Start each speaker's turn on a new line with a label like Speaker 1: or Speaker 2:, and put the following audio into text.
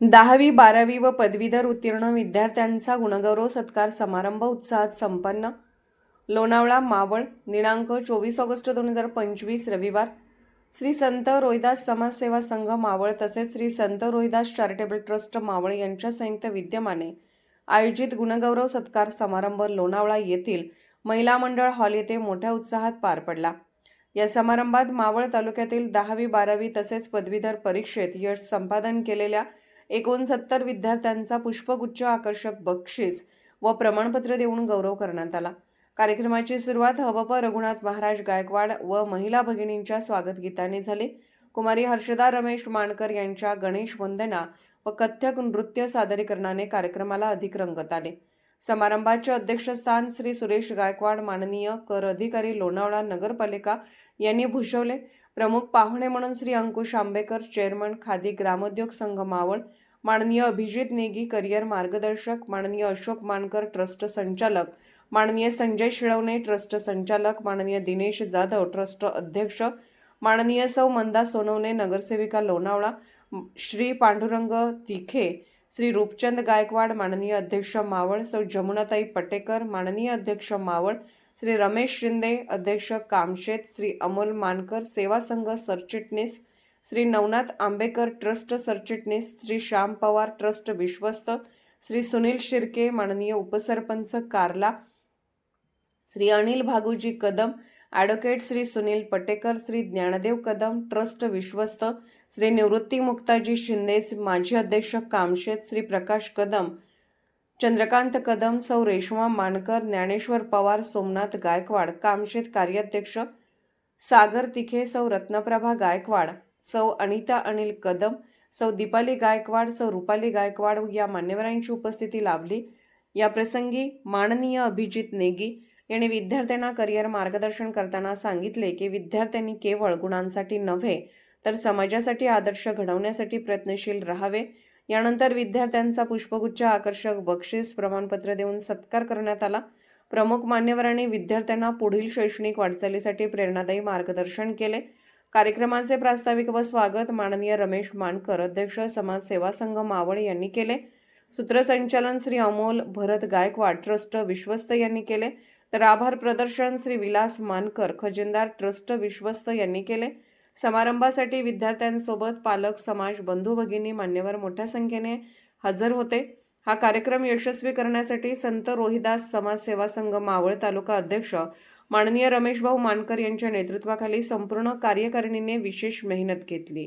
Speaker 1: दहावी बारावी व पदवीधर उत्तीर्ण विद्यार्थ्यांचा गुणगौरव सत्कार समारंभ उत्साहात संपन्न. लोणावळा मावळ दिनांक चोवीस ऑगस्ट दोन हजार पंचवीस रविवार. श्री संत रोहिदास समाजसेवा संघ मावळ तसेच श्री संत रोहिदास चॅरिटेबल ट्रस्ट मावळ यांच्या संयुक्त विद्यमाने आयोजित गुणगौरव सत्कार समारंभ लोणावळा येथील महिला मंडळ हॉल येथे मोठ्या उत्साहात पार पडला. या समारंभात मावळ तालुक्यातील दहावी बारावी तसेच पदवीधर परीक्षेत यश संपादन केलेल्या एकोणसत्तर विद्यार्थ्यांचा पुष्पगुच्छ आकर्षक बक्षीस व प्रमाणपत्र देऊन गौरव करण्यात आला. कार्यक्रमाची सुरुवात हबप रघुनाथ महाराज गायकवाड व महिला भगिनींच्या स्वागत गीताने कुमारी हर्षदा रमेश माणकर यांच्या गणेश वंदना व कथ्यक नृत्य सादरीकरणाने कार्यक्रमाला अधिक रंगत आले. समारंभाचे अध्यक्षस्थान श्री सुरेश गायकवाड माननीय कर अधिकारी लोणावळा नगरपालिका यांनी भूषवले. प्रमुख पाहुणे म्हणून श्री अंकुश आंबेकर चेअरमन खादी ग्रामोद्योग संघ मावळ माननीय अभिजित नेगी करिअर मार्गदर्शक माननीय अशोक मानकर ट्रस्ट संचालक माननीय संजय शिळवणे ट्रस्ट संचालक माननीय दिनेश जाधव ट्रस्ट अध्यक्ष माननीय सौ मंदा सोनवणे नगरसेविका लोणावळा श्री पांडुरंग तिखे श्री रूपचंद गायकवाड माननीय अध्यक्ष मावळ सौ जमुनाताई पटेकर माननीय अध्यक्ष मावळ श्री रमेश शिंदे अध्यक्ष कामशेत श्री अमोल मानकर सेवा संघ सरचिटणीस श्री नवनाथ आंबेकर ट्रस्ट सरचिटणीस श्री श्याम पवार ट्रस्ट विश्वस्त श्री सुनील शिर्के माननीय उपसरपंच कारला श्री अनिल भागूजी कदम ॲडव्होकेट श्री सुनील पटेकर श्री ज्ञानदेव कदम ट्रस्ट विश्वस्त श्री निवृत्ती मुक्ताजी शिंदे माजी अध्यक्ष कामशेत श्री प्रकाश कदम चंद्रकांत कदम सौ रेश्मा मानकर ज्ञानेश्वर पवार सोमनाथ गायकवाड कामशेत कार्याध्यक्ष सागर तिखे सौ रत्नप्रभा गायकवाड सौ अनिता अनिल कदम सौ दीपाली गायकवाड सौ रुपाली गायकवाड या मान्यवरांची उपस्थिती लाभली. या प्रसंगी माननीय अभिजित नेगी यांनी विद्यार्थ्यांना करिअर मार्गदर्शन करताना सांगितले की विद्यार्थ्यांनी केवळ गुणांसाठी नव्हे तर समाजासाठी आदर्श घडवण्यासाठी प्रयत्नशील राहावे. यानंतर विद्यार्थ्यांचा पुष्पगुच्छ आकर्षक बक्षीस प्रमाणपत्र देऊन सत्कार करण्यात आला. प्रमुख मान्यवरांनी विद्यार्थ्यांना पुढील शैक्षणिक वाटचालीसाठी प्रेरणादायी मार्गदर्शन केले. कार्यक्रमाचे प्रास्ताविक व स्वागत माननीय रमेश मानकर अध्यक्ष समाज सेवा संघ मावळ यांनी केले. सूत्रसंचालन श्री अमोल भरत गायकवाड ट्रस्ट विश्वस्त यांनी केले. तर आभार प्रदर्शन श्री विलास मानकर खजिनदार ट्रस्ट विश्वस्त यांनी केले. समारंभासाठी विद्यार्थ्यांसोबत पालक समाज बंधू भगिनी मान्यवर मोठ्या संख्येने हजर होते. हा कार्यक्रम यशस्वी करण्यासाठी संत रोहिदास समाज सेवा संघ मावळ तालुका अध्यक्ष माननीय रमेशभाऊ मानकर यांच्या नेतृत्वाखाली संपूर्ण कार्यकारिणीने विशेष मेहनत घेतली.